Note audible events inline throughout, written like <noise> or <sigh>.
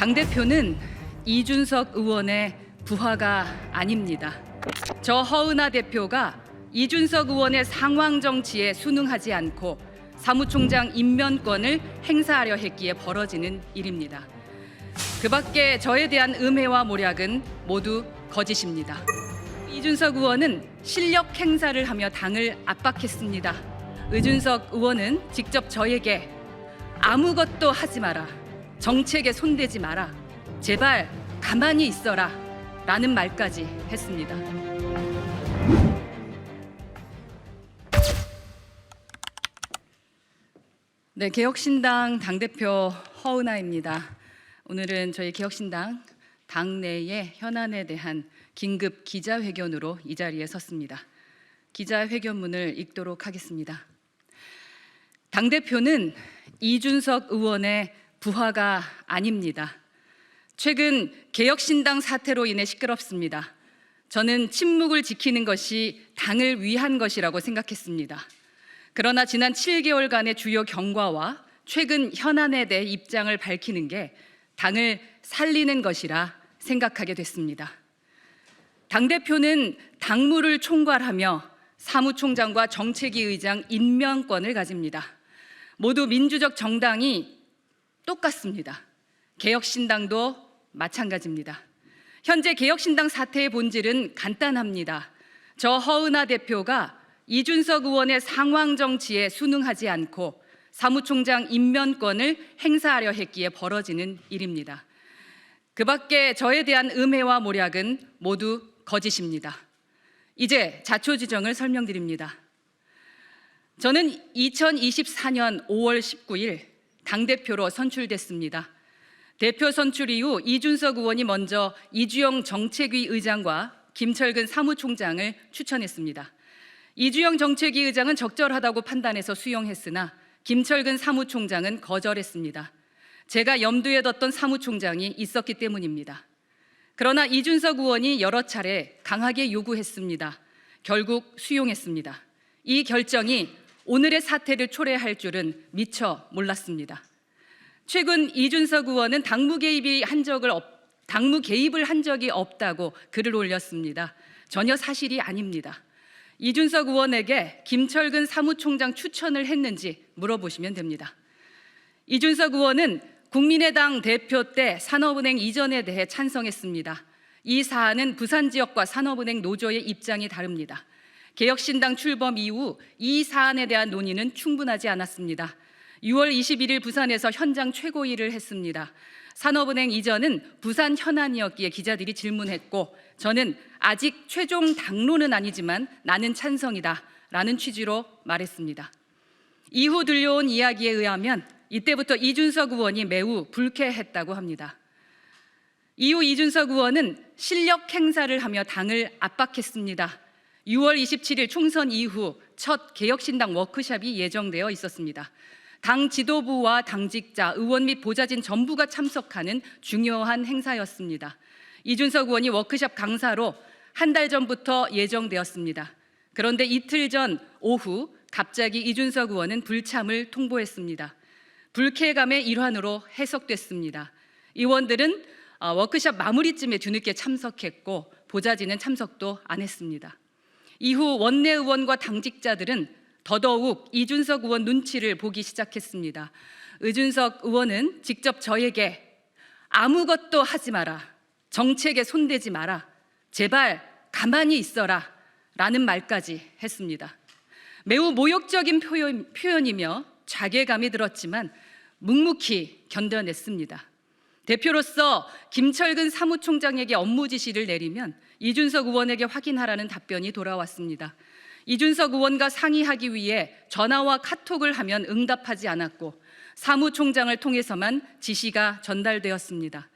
당 대표는 이준석 의원의 부하가 아닙니다. 저 허은하 대표가 이준석 의원의 상황 정치에 순응하지 않고 사무총장 임면권을 행사하려 했기에 벌어지는 일입니다. 그 밖에 저에 대한 음해와 모략은 모두 거짓입니다. 이준석 의원은 실력 행사를 하며 당을 압박했습니다. 의준석 의원은 직접 저에게 아무것도 하지 마라. 정책에 손대지 마라. 제발 가만히 있어라. 라는 말까지 했습니다. 네, 개혁신당 당대표 허은하입니다. 오늘은 저희 개혁신당 당내의 현안에 대한 긴급 기자회견으로 이 자리에 섰습니다. 기자회견문을 읽도록 하겠습니다. 당대표는 이준석 의원의 부하가 아닙니다. 최근 개혁신당 사태로 인해 시끄럽습니다. 저는 침묵을 지키는 것이 당을 위한 것이라고 생각했습니다. 그러나 지난 7개월간의 주요 경과와 최근 현안에 대해 입장을 밝히는 게 당을 살리는 것이라 생각하게 됐습니다. 당대표는 당무를 총괄하며 사무총장과 정책위 의장 임명권을 가집니다. 모두 민주적 정당이 똑같습니다. 개혁신당도 마찬가지입니다. 현재 개혁신당 사태의 본질은 간단합니다. 저 허은하 대표가 이준석 의원의 상황 정치에 순응하지 않고 사무총장 임면권을 행사하려 했기에 벌어지는 일입니다. 그 밖에 저에 대한 음해와 모략은 모두 거짓입니다. 이제 자초지정을 설명드립니다. 저는 2024년 5월 19일 당대표로 선출됐습니다. 대표 선출 이후 이준석 의원이 먼저 이주영 정책위 의장과 김철근 사무총장을 추천했습니다. 이주영 정책위 의장은 적절하다고 판단해서 수용했으나 김철근 사무총장은 거절했습니다. 제가 염두에 뒀던 사무총장이 있었기 때문입니다. 그러나 이준석 의원이 여러 차례 강하게 요구했습니다. 결국 수용했습니다. 이 결정이 오늘의 사태를 초래할 줄은 미처 몰랐습니다. 최근 이준석 의원은 당무 개입이 한 적을 없, 당무 개입을 한 적이 없다고 글을 올렸습니다. 전혀 사실이 아닙니다. 이준석 의원에게 김철근 사무총장 추천을 했는지 물어보시면 됩니다. 이준석 의원은 국민의당 대표 때 산업은행 이전에 대해 찬성했습니다. 이 사안은 부산 지역과 산업은행 노조의 입장이 다릅니다. 개혁신당 출범 이후 이 사안에 대한 논의는 충분하지 않았습니다. 6월 21일 부산에서 현장 최고위를 했습니다. 산업은행 이전은 부산 현안이었기에 기자들이 질문했고 저는 아직 최종 당론은 아니지만 나는 찬성이다 라는 취지로 말했습니다. 이후 들려온 이야기에 의하면 이때부터 이준석 의원이 매우 불쾌했다고 합니다. 이후 이준석 의원은 실력 행사를 하며 당을 압박했습니다. 6월 27일 총선 이후 첫 개혁신당 워크숍이 예정되어 있었습니다. 당 지도부와 당직자, 의원 및 보좌진 전부가 참석하는 중요한 행사였습니다. 이준석 의원이 워크숍 강사로 한 달 전부터 예정되었습니다. 그런데 이틀 전 오후 갑자기 이준석 의원은 불참을 통보했습니다. 불쾌감의 일환으로 해석됐습니다. 의원들은 어, 워크숍 마무리쯤에 뒤늦게 참석했고 보좌진은 참석도 안 했습니다. 이후 원내 의원과 당직자들은 더더욱 이준석 의원 눈치를 보기 시작했습니다. 의준석 의원은 직접 저에게 아무것도 하지 마라. 정책에 손대지 마라. 제발 가만히 있어라. 라는 말까지 했습니다. 매우 모욕적인 표현, 표현이며 자괴감이 들었지만 묵묵히 견뎌냈습니다. 대표로서 김철근 사무총장에게 업무 지시를 내리면 이준석 의원에게 확인하라는 답변이 돌아왔습니다. 이준석 의원과 상의하기 위해 전화와 카톡을 하면 응답하지 않았고 사무총장을 통해서만 지시가 전달되었습니다.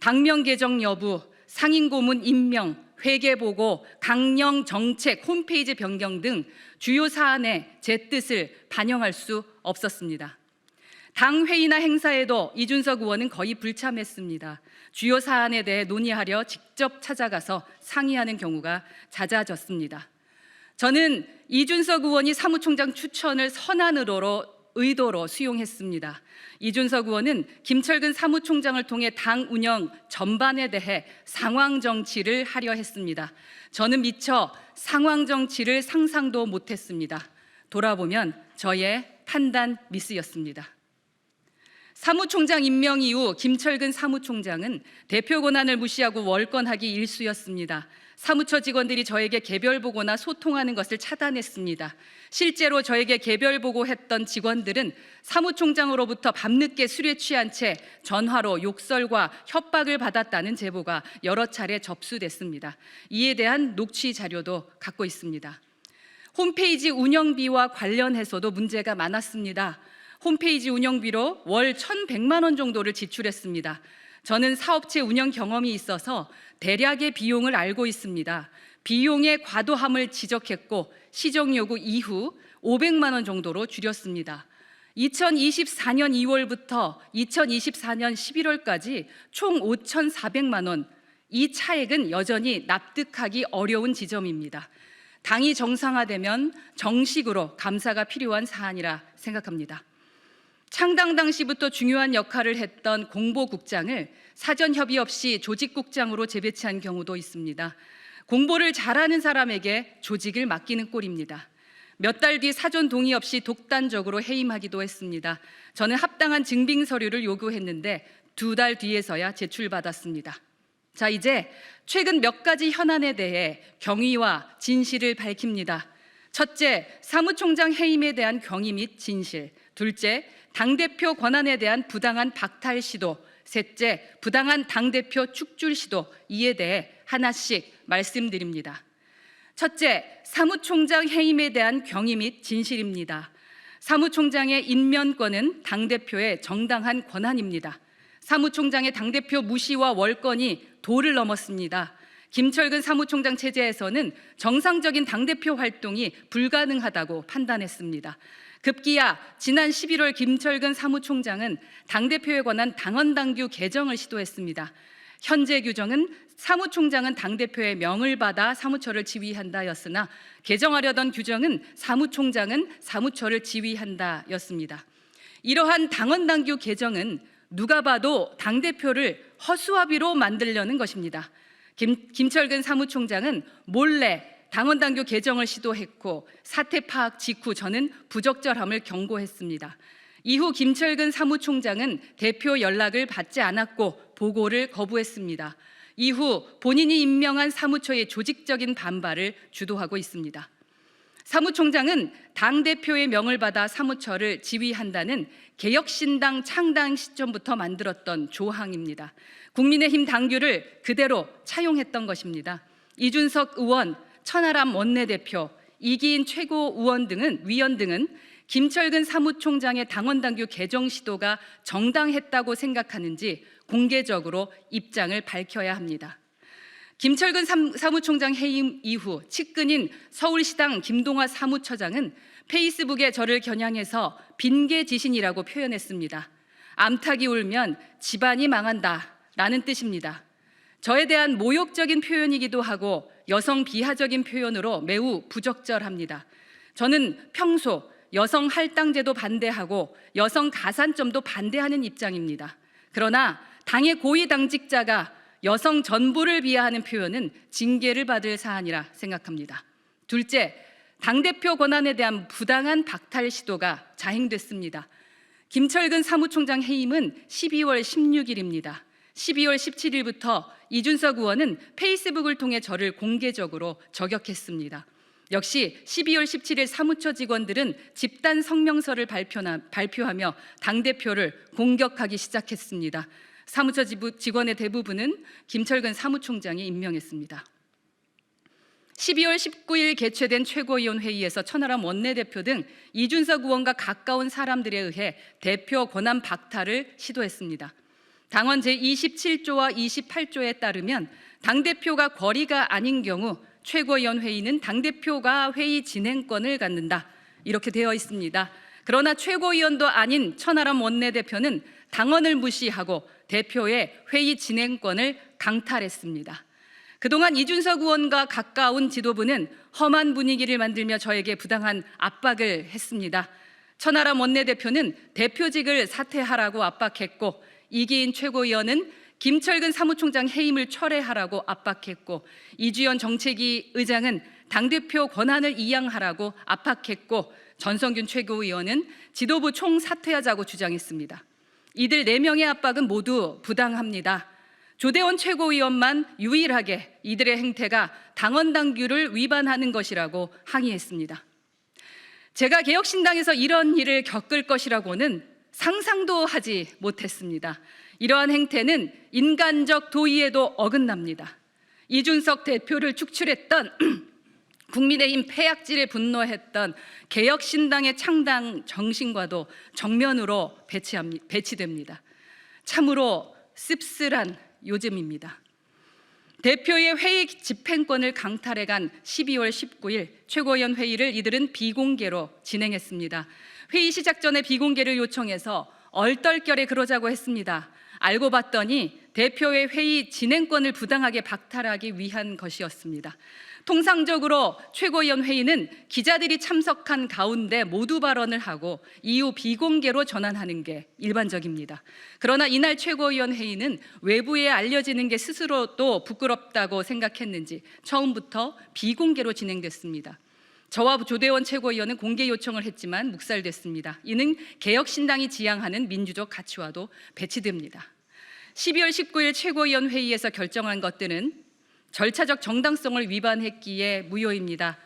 당명 개정 여부, 상임고문 임명, 회계 보고, 강령 정책, 홈페이지 변경 등 주요 사안에 제 뜻을 반영할 수 없었습니다. 당 회의나 행사에도 이준석 의원은 거의 불참했습니다. 주요 사안에 대해 논의하려 직접 찾아가서 상의하는 경우가 잦아졌습니다. 저는 이준석 의원이 사무총장 추천을 선안으로 의도로 수용했습니다. 이준석 의원은 김철근 사무총장을 통해 당 운영 전반에 대해 상황 정치를 하려 했습니다. 저는 미처 상황 정치를 상상도 못했습니다. 돌아보면 저의 판단 미스였습니다. 사무총장 임명 이후 김철근 사무총장은 대표 권한을 무시하고 월권하기 일쑤였습니다. 사무처 직원들이 저에게 개별 보고나 소통하는 것을 차단했습니다. 실제로 저에게 개별 보고했던 직원들은 사무총장으로부터 밤늦게 술에 취한 채 전화로 욕설과 협박을 받았다는 제보가 여러 차례 접수됐습니다. 이에 대한 녹취 자료도 갖고 있습니다. 홈페이지 운영비와 관련해서도 문제가 많았습니다. 홈페이지 운영비로 월 1,100만 원 정도를 지출했습니다. 저는 사업체 운영 경험이 있어서 대략의 비용을 알고 있습니다. 비용의 과도함을 지적했고 시정 요구 이후 500만 원 정도로 줄였습니다. 2024년 2월부터 2024년 11월까지 총 5,400만 원. 이 차액은 여전히 납득하기 어려운 지점입니다. 당이 정상화되면 정식으로 감사가 필요한 사안이라 생각합니다. 창당 당시부터 중요한 역할을 했던 공보국장을 사전 협의 없이 조직국장으로 재배치한 경우도 있습니다. 공보를 잘하는 사람에게 조직을 맡기는 꼴입니다. 몇 달 뒤 사전 동의 없이 독단적으로 해임하기도 했습니다. 저는 합당한 증빙 서류를 요구했는데 두 달 뒤에서야 제출받았습니다. 자, 이제 최근 몇 가지 현안에 대해 경위와 진실을 밝힙니다. 첫째, 사무총장 해임에 대한 경위 및 진실. 둘째, 당대표 권한에 대한 부당한 박탈 시도. 셋째, 부당한 당대표 축출 시도. 이에 대해 하나씩 말씀드립니다. 첫째, 사무총장 해임에 대한 경위 및 진실입니다. 사무총장의 임면권은 당대표의 정당한 권한입니다. 사무총장의 당대표 무시와 월권이 도를 넘었습니다. 김철근 사무총장 체제에서는 정상적인 당대표 활동이 불가능하다고 판단했습니다. 급기야 지난 11월 김철근 사무총장은 당대표에 관한 당헌당규 개정을 시도했습니다. 현재 규정은 사무총장은 당대표의 명을 받아 사무처를 지휘한다였으나 개정하려던 규정은 사무총장은 사무처를 지휘한다였습니다. 이러한 당헌당규 개정은 누가 봐도 당대표를 허수아비로 만들려는 것입니다. 김, 김철근 사무총장은 몰래 당원당규 개정을 시도했고 사태 파악 직후 저는 부적절함을 경고했습니다. 이후 김철근 사무총장은 대표 연락을 받지 않았고 보고를 거부했습니다. 이후 본인이 임명한 사무처의 조직적인 반발을 주도하고 있습니다. 사무총장은 당 대표의 명을 받아 사무처를 지휘한다는 개혁신당 창당 시점부터 만들었던 조항입니다. 국민의힘 당규를 그대로 차용했던 것입니다. 이준석 의원, 천하람 원내대표, 이기인 최고 의원 등은 위원 등은 김철근 사무총장의 당원 당규 개정 시도가 정당했다고 생각하는지 공개적으로 입장을 밝혀야 합니다. 김철근 사무총장 해임 이후 측근인 서울시당 김동화 사무처장은 페이스북에 저를 겨냥해서 빈계 지신이라고 표현했습니다. 암탉이 울면 집안이 망한다 라는 뜻입니다. 저에 대한 모욕적인 표현이기도 하고 여성 비하적인 표현으로 매우 부적절합니다. 저는 평소 여성 할당제도 반대하고 여성 가산점도 반대하는 입장입니다. 그러나 당의 고위 당직자가 여성 전부를 비하하는 표현은 징계를 받을 사안이라 생각합니다. 둘째, 당대표 권한에 대한 부당한 박탈 시도가 자행됐습니다. 김철근 사무총장 해임은 12월 16일입니다. 12월 17일부터 이준석 의원은 페이스북을 통해 저를 공개적으로 저격했습니다. 역시 12월 17일 사무처 직원들은 집단 성명서를 발표하며 당대표를 공격하기 시작했습니다. 사무처 직원의 대부분은 김철근 사무총장이 임명했습니다. 12월 19일 개최된 최고위원 회의에서 천하람 원내대표 등 이준석 의원과 가까운 사람들에 의해 대표 권한 박탈을 시도했습니다. 당원 제27조와 28조에 따르면 당대표가 거리가 아닌 경우 최고위원 회의는 당대표가 회의 진행권을 갖는다. 이렇게 되어 있습니다. 그러나 최고위원도 아닌 천하람 원내대표는 당원을 무시하고 대표의 회의 진행권을 강탈했습니다. 그동안 이준석 의원과 가까운 지도부는 험한 분위기를 만들며 저에게 부당한 압박을 했습니다. 천하람 원내대표는 대표직을 사퇴하라고 압박했고 이기인 최고위원은 김철근 사무총장 해임을 철회하라고 압박했고 이주연 정책위 의장은 당대표 권한을 이양하라고 압박했고 전성균 최고위원은 지도부 총 사퇴하자고 주장했습니다. 이들 네명의 압박은 모두 부당합니다. 조대원 최고위원만 유일하게 이들의 행태가 당원 당규를 위반하는 것이라고 항의했습니다. 제가 개혁신당에서 이런 일을 겪을 것이라고는 상상도 하지 못했습니다. 이러한 행태는 인간적 도의에도 어긋납니다. 이준석 대표를 축출했던 <clears throat> 국민의힘 폐악질에 분노했던 개혁신당의 창당 정신과도 정면으로 배치합니- 배치됩니다. 참으로 씁쓸한 요즘입니다. 대표의 회의 집행권을 강탈해간 12월 19일 최고위원 회의를 이들은 비공개로 진행했습니다. 회의 시작 전에 비공개를 요청해서 얼떨결에 그러자고 했습니다. 알고 봤더니 대표의 회의 진행권을 부당하게 박탈하기 위한 것이었습니다. 통상적으로 최고위원 회의는 기자들이 참석한 가운데 모두 발언을 하고 이후 비공개로 전환하는 게 일반적입니다. 그러나 이날 최고위원 회의는 외부에 알려지는 게 스스로도 부끄럽다고 생각했는지 처음부터 비공개로 진행됐습니다. 저와 조대원 최고위원은 공개 요청을 했지만 묵살됐습니다. 이는 개혁신당이 지향하는 민주적 가치와도 배치됩니다. 12월 19일 최고위원 회의에서 결정한 것들은 절차적 정당성을 위반했기에 무효입니다.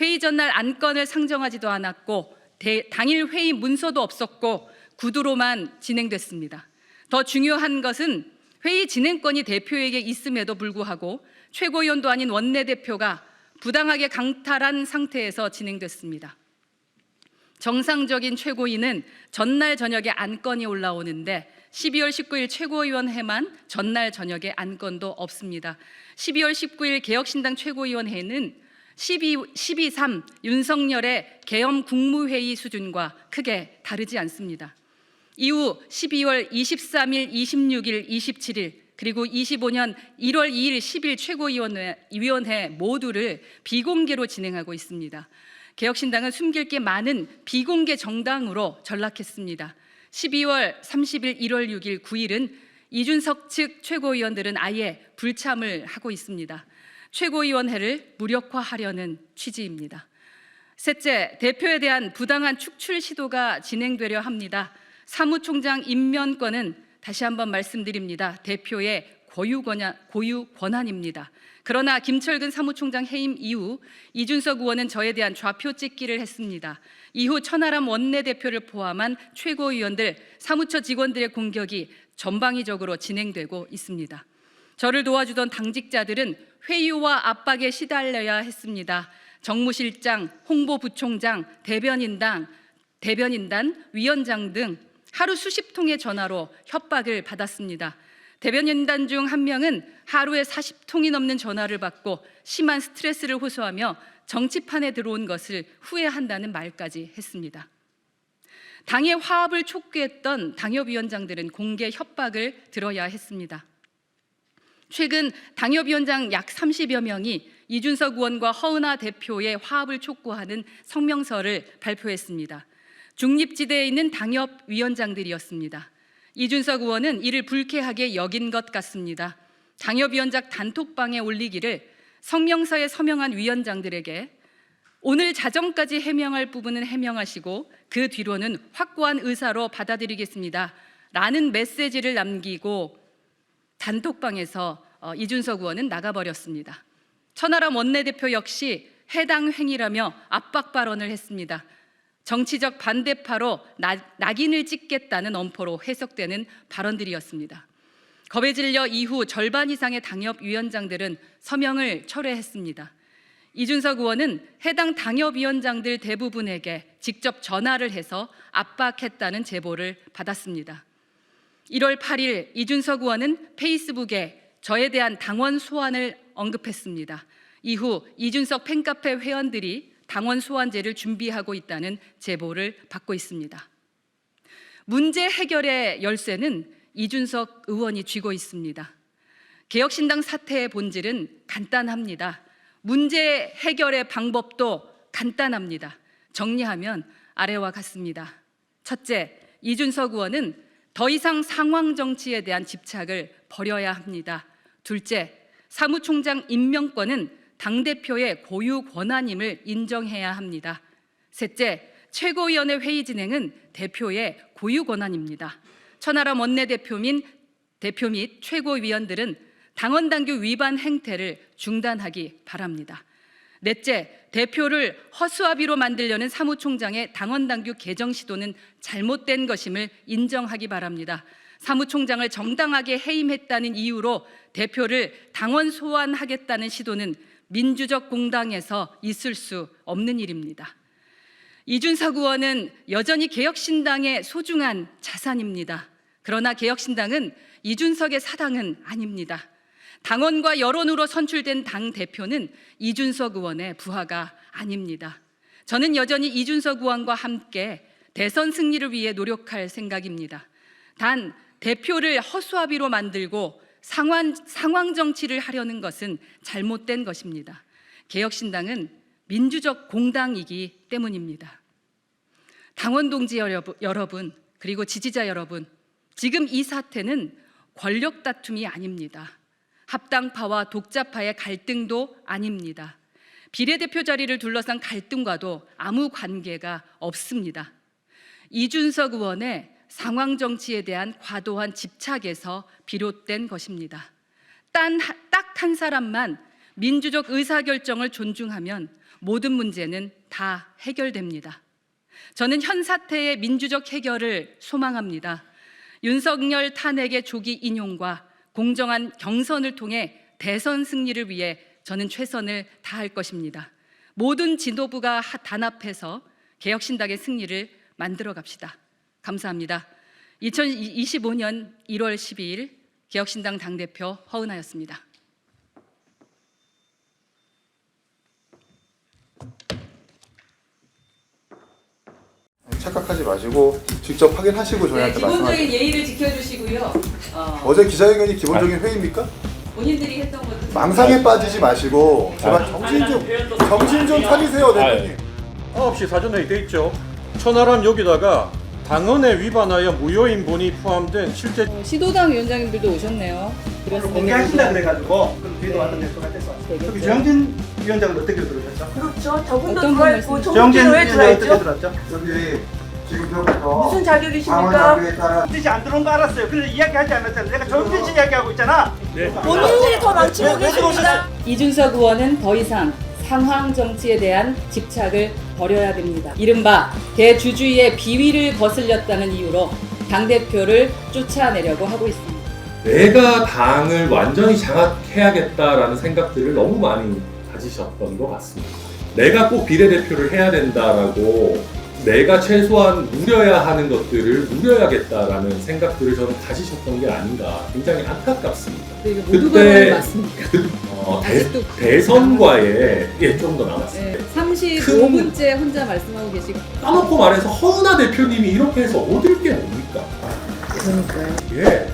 회의 전날 안건을 상정하지도 않았고 대- 당일 회의 문서도 없었고 구두로만 진행됐습니다. 더 중요한 것은 회의 진행권이 대표에게 있음에도 불구하고 최고위원도 아닌 원내대표가 부당하게 강탈한 상태에서 진행됐습니다. 정상적인 최고위는 전날 저녁에 안건이 올라오는데 12월 19일 최고위원회만 전날 저녁에 안건도 없습니다. 12월 19일 개혁신당 최고위원회는 12, 12.3 윤석열의 계엄 국무회의 수준과 크게 다르지 않습니다. 이후 12월 23일, 26일, 27일 그리고 25년 1월 2일, 10일 최고위원회 위원회 모두를 비공개로 진행하고 있습니다. 개혁신당은 숨길 게 많은 비공개 정당으로 전락했습니다. 12월 30일, 1월 6일, 9일은 이준석 측 최고위원들은 아예 불참을 하고 있습니다. 최고위원회를 무력화하려는 취지입니다. 셋째, 대표에 대한 부당한 축출 시도가 진행되려 합니다. 사무총장 임면권은 다시 한번 말씀드립니다. 대표의 고유 권한, 고유 권한입니다. 그러나 김철근 사무총장 해임 이후 이준석 의원은 저에 대한 좌표 찍기를 했습니다. 이후 천하람 원내대표를 포함한 최고위원들, 사무처 직원들의 공격이 전방위적으로 진행되고 있습니다. 저를 도와주던 당직자들은 회유와 압박에 시달려야 했습니다. 정무실장, 홍보부총장, 대변인당, 대변인단, 위원장 등 하루 수십 통의 전화로 협박을 받았습니다. 대변인단 중 한 명은 하루에 40통이 넘는 전화를 받고 심한 스트레스를 호소하며 정치판에 들어온 것을 후회한다는 말까지 했습니다. 당의 화합을 촉구했던 당협위원장들은 공개 협박을 들어야 했습니다. 최근 당협위원장 약 30여 명이 이준석 의원과 허은하 대표의 화합을 촉구하는 성명서를 발표했습니다. 중립지대에 있는 당협위원장들이었습니다. 이준석 의원은 이를 불쾌하게 여긴 것 같습니다. 당협위원장 단톡방에 올리기를 성명서에 서명한 위원장들에게 오늘 자정까지 해명할 부분은 해명하시고 그 뒤로는 확고한 의사로 받아들이겠습니다. 라는 메시지를 남기고 단톡방에서 어, 이준석 의원은 나가버렸습니다. 천하람 원내대표 역시 해당 행위라며 압박 발언을 했습니다. 정치적 반대파로 나, 낙인을 찍겠다는 엄포로 해석되는 발언들이었습니다. 겁에 질려 이후 절반 이상의 당협 위원장들은 서명을 철회했습니다. 이준석 의원은 해당 당협 위원장들 대부분에게 직접 전화를 해서 압박했다는 제보를 받았습니다. 1월 8일 이준석 의원은 페이스북에 저에 대한 당원 소환을 언급했습니다. 이후 이준석 팬카페 회원들이 당원 소환제를 준비하고 있다는 제보를 받고 있습니다. 문제 해결의 열쇠는 이준석 의원이 쥐고 있습니다. 개혁신당 사태의 본질은 간단합니다. 문제 해결의 방법도 간단합니다. 정리하면 아래와 같습니다. 첫째, 이준석 의원은 더 이상 상황 정치에 대한 집착을 버려야 합니다. 둘째, 사무총장 임명권은 당대표의 고유 권한임을 인정해야 합니다. 셋째, 최고위원회 회의 진행은 대표의 고유 권한입니다. 천하람 원내대표 및 대표 및 최고위원들은 당원 당규 위반 행태를 중단하기 바랍니다. 넷째, 대표를 허수아비로 만들려는 사무총장의 당원 당규 개정 시도는 잘못된 것임을 인정하기 바랍니다. 사무총장을 정당하게 해임했다는 이유로 대표를 당원 소환하겠다는 시도는 민주적 공당에서 있을 수 없는 일입니다. 이준석 의원은 여전히 개혁신당의 소중한 자산입니다. 그러나 개혁신당은 이준석의 사당은 아닙니다. 당원과 여론으로 선출된 당 대표는 이준석 의원의 부하가 아닙니다. 저는 여전히 이준석 의원과 함께 대선 승리를 위해 노력할 생각입니다. 단 대표를 허수아비로 만들고 상황, 상황 정치를 하려는 것은 잘못된 것입니다. 개혁신당은 민주적 공당이기 때문입니다. 당원 동지 여러분, 그리고 지지자 여러분 지금 이 사태는 권력 다툼이 아닙니다. 합당파와 독자파의 갈등도 아닙니다. 비례대표 자리를 둘러싼 갈등과도 아무 관계가 없습니다. 이준석 의원의 상황 정치에 대한 과도한 집착에서 비롯된 것입니다. 딱 한 사람만 민주적 의사결정을 존중하면 모든 문제는 다 해결됩니다. 저는 현 사태의 민주적 해결을 소망합니다. 윤석열 탄핵의 조기 인용과 공정한 경선을 통해 대선 승리를 위해 저는 최선을 다할 것입니다. 모든 지도부가 하- 단합해서 개혁신당의 승리를 만들어 갑시다. 감사합니다. 2025년 1월 12일 개혁신당 당대표 허은하였습니다. 착각하지 마시고 직접 확인하시고 네, 저희한테 말씀하세요. 기본적인 예의를 지켜주시고요. 어, 어제 기자회견이 기본적인 회의입니까? 본인들이 했던 것도 망상에 빠지지 마시고 제발 정신 좀 정신 좀 차리세요 대표님. 9시 사전회의 돼 있죠. 천하람 여기다가 당헌에 위반하여 무효인본이 포함된 실제 어, 시도당 위원장님들도 오셨네요. 공개하신다 그래가지고 그럼 뒤에도 왔던데 똑같았어. 되겠죠. 그럼 정진 위원장은 어떻게 들으셨죠? 그렇죠. 저분도 어떤 들어와 분 있고 말씀- 정진 왜 위원장 어떻게 있죠? 들었죠? 여기 지금부터 무슨 자격이십니까? 뜻이 안 들어온 거 알았어요. 그래서 이야기하지 않았잖아. 내가 정진 씨 이야기하고 있잖아. 본인들이 더 망치고 왜- 왜 계십니다. 들어오셨어요? 이준석 의원은 더 이상 상황 정치에 대한 집착을 버려야 됩니다. 이른바 대주주의 비위를 거슬렸다는 이유로 당대표를 쫓아내려고 하고 있습니다. 내가 당을 완전히 장악해야겠다라는 생각들을 너무 많이 가지셨던 것 같습니다. 내가 꼭 비례대표를 해야 된다라고 내가 최소한 누려야 하는 것들을 누려야겠다라는 생각들을 저는 가지셨던 게 아닌가 굉장히 안타깝습니다. 이게 그때- 맞습니까? 어, 대, 아직도 대선과의 예, 좀 더 남았습니다. 네, 35분째 혼자 말씀하고 계시고 까놓고 말해서 허은하 대표님이 이렇게 해서 얻을 게 뭡니까? 그러니까요. 예.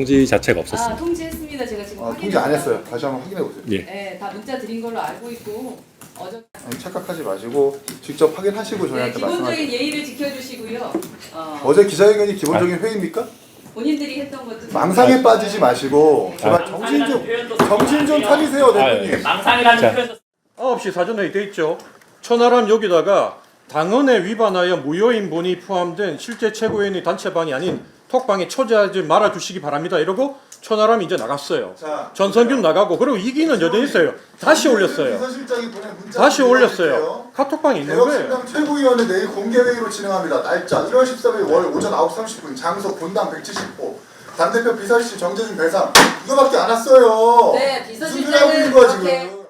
통지 자체가 아 없었습니다. 통지했습니다. 제가 지금 아, 통지 안. 했어요. 다시 한번 확인해 보세요. 예. 네, 다 문자 드린 걸로 알고 있고 어저 아니, 착각하지 마시고 직접 확인하시고 네, 저희한테 기본적인 말씀하세요. 예의를 지켜주시고요. 어, 어제 기자회견이 기본적인 회의입니까? 본인들이 했던 것도 망상에 빠지지 마시고 제발 정신 좀 정신 좀 차리세요 대표님. 망상이라는 표현 9시 사전회의 돼 있죠. 천하람 여기다가 당헌에 위반하여 무효인본이 포함된 실제 최고위원의 단체방이 아닌 톡방에 초대하지 말아 주시기 바랍니다. 이러고 천하람이 이제 나갔어요. 자, 전성균 나가고 그리고 이기는 여전히 있어요. 다시 올렸어요. 비서실장이 보낸 문자 다시. 올렸어요. 카톡방에 있는 거예요. 개혁신당 최고위원회 내일 공개회의로 진행합니다. 날짜 1월 13일 월 오전 9시 30분 장소 본당 170호 당대표 비서실 정재준 배상 이거밖에 안 왔어요. 네, 무슨 비서실장은 있는 거야 그렇게- 지금.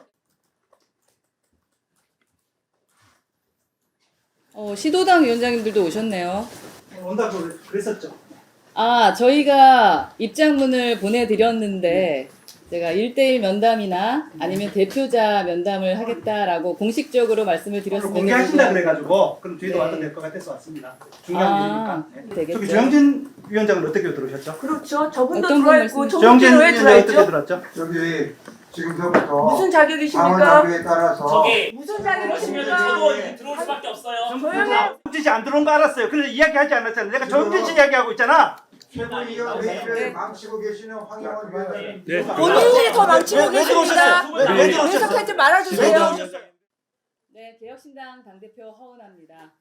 어, 시도당 위원장님들도 오셨네요. 온다고 그랬었죠. 아, 저희가 입장문을 보내드렸는데 제가 1대1 면담이나 아니면 대표자 면담을 하겠다라고 공식적으로 말씀을 오늘 드렸음에도 공개하신다 그래가지고 그럼 뒤에도 네. 와도 될 것 같아서 왔습니다. 중요한 아, 일이니까. 네. 되겠죠. 저기 조영진 위원장은 어떻게 들어오셨죠? 그렇죠. 저분도 어떤 들어와 분 있고 말씀- 정국진은 왜 들어와 위원장 어떻게 있죠? 들어왔죠? 여기 지금서부터 무슨 자격이십니까? 따라서 저기 무슨 그러시면 자격이십니까? 저도 들어올 수밖에 없어요. 정진 씨 안 들어온 거 알았어요. 그래서 이야기하지 않았잖아요. 내가 정진 씨 이야기하고 있잖아. 최고위원 회의를 망치고 계시는 황영원 위원장님 네. 본인이 더 망치고 계십니다. 왜- 왜 들어오셨어요? 왜 말아주세요. 들어오셨어요? 네, 개혁신당 당대표 허은아입니다.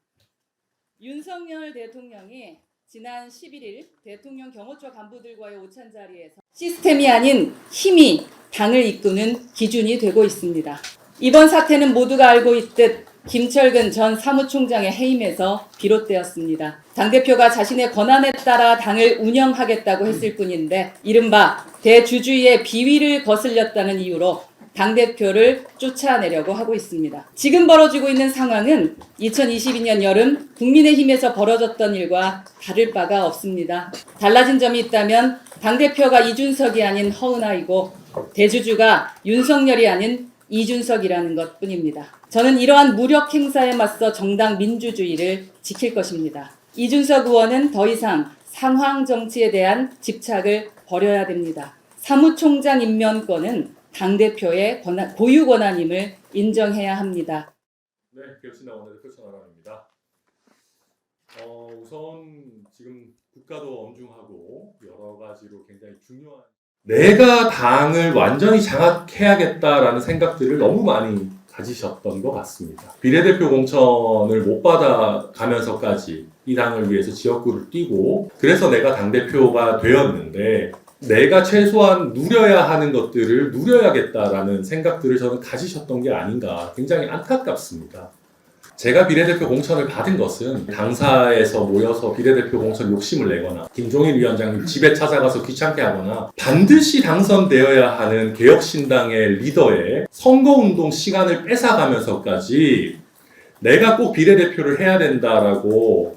윤석열 대통령이 지난 11일 대통령 경호처 간부들과의 오찬 자리에서 시스템이 아닌 힘이 당을 이끄는 기준이 되고 있습니다. 이번 사태는 모두가 알고 있듯 김철근 전 사무총장의 해임에서 비롯되었습니다. 당대표가 자신의 권한에 따라 당을 운영하겠다고 했을 뿐인데 이른바 대주주의 비위를 거슬렸다는 이유로 당대표를 쫓아내려고 하고 있습니다. 지금 벌어지고 있는 상황은 2022년 여름 국민의힘에서 벌어졌던 일과 다를 바가 없습니다. 달라진 점이 있다면 당대표가 이준석이 아닌 허은하이고 대주주가 윤석열이 아닌 이준석이라는 것 뿐입니다. 저는 이러한 무력 행사에 맞서 정당 민주주의를 지킬 것입니다. 이준석 의원은 더 이상 상황 정치에 대한 집착을 버려야 됩니다. 사무총장 임명권은 당대표의 권한, 고유 권한임을 인정해야 합니다. 네, 개혁신당 원내대표 천하람입니다. 어, 우선 지금 국가도 엄중하고 여러 가지로 굉장히 중요한 내가 당을 완전히 장악해야겠다라는 생각들을 너무 많이 가지셨던 것 같습니다. 비례대표 공천을 못 받아가면서까지 이 당을 위해서 지역구를 뛰고 그래서 내가 당대표가 되었는데 내가 최소한 누려야 하는 것들을 누려야겠다라는 생각들을 저는 가지셨던 게 아닌가 굉장히 안타깝습니다. 제가 비례대표 공천을 받은 것은 당사에서 모여서 비례대표 공천 욕심을 내거나 김종인 위원장님 집에 찾아가서 귀찮게 하거나 반드시 당선되어야 하는 개혁신당의 리더의 선거운동 시간을 뺏어가면서까지 내가 꼭 비례대표를 해야 된다라고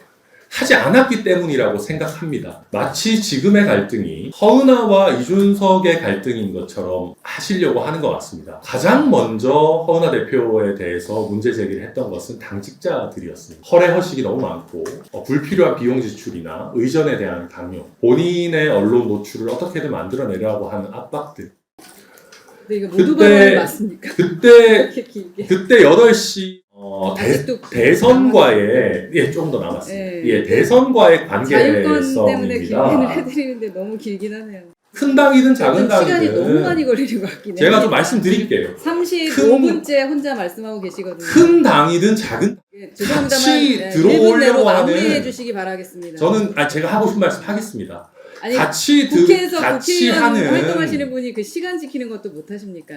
하지 않았기 때문이라고 생각합니다. 마치 지금의 갈등이 허은하와 이준석의 갈등인 것처럼 하시려고 하는 것 같습니다. 가장 먼저 허은하 대표에 대해서 문제 제기를 했던 것은 당직자들이었습니다. 허례 허식이 너무 많고 어, 불필요한 비용 지출이나 의전에 대한 강요, 본인의 언론 노출을 어떻게든 만들어내려고 하는 압박들. 근데 이거 모두 그때- 맞습니까? 그때. <laughs> 그때 8시 어, 대, 아직도 대선과의 예, 조금 더 남았습니다. 네. 예, 대선과의 자율권 때문에 길게는 관계성입니다. 해드리는데 너무 길긴 하네요. 큰 당이든 작은 당이든 시간이 너무 많이 걸리는 것 같긴 해요. 제가 좀 말씀드릴게요. 35분째 혼자 말씀하고 계시거든요. 큰 당이든 작은 예, 죄송합니다만 같이 네, 들어오려고 1분 내로 하는- 마무리해 주시기 바라겠습니다. 저는 아 제가 하고 싶은 말씀 하겠습니다. 아니 같이 드, 국회에서 같이 국회의원 하는 활동하시는 분이 그 시간 지키는 것도 못 하십니까?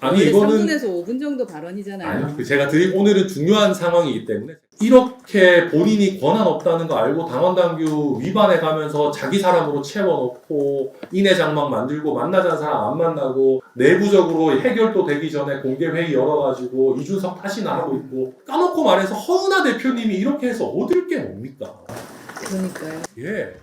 아니, 이거는- 3분에서 5분 정도 발언이잖아요. 아니 그 제가 드릴 오늘은 중요한 상황이기 때문에 이렇게 본인이 권한 없다는 거 알고 당원당규 위반해 가면서 자기 사람으로 채워놓고 인해장막 만들고 만나자는 사람 안 만나고 내부적으로 해결도 되기 전에 공개 회의 열어가지고 이준석 탓이나 하고 있고 까놓고 말해서 허은하 대표님이 이렇게 해서 얻을 게 뭡니까? 그러니까요. 예